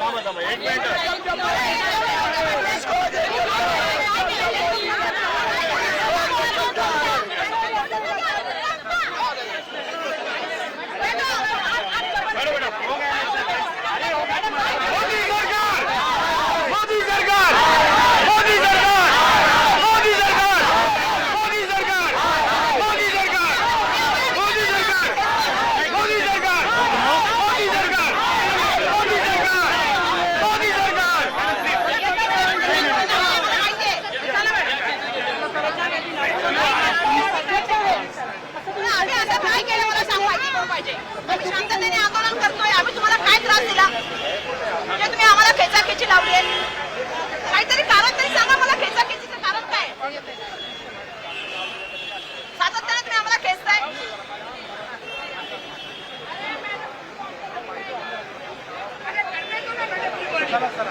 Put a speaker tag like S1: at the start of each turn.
S1: కామద్దమ్మా eight
S2: आम्ही शांततेने आंदोलन करतोय आम्ही तुम्हाला काय त्रास दिला? म्हणजे तुम्ही आम्हाला खेचाखेची लावली आहे. काहीतरी कारण तरी सांगा मला खेचाखेचीचं कारण काय? सातत्याने तुम्ही आम्हाला खेचताय? चला चला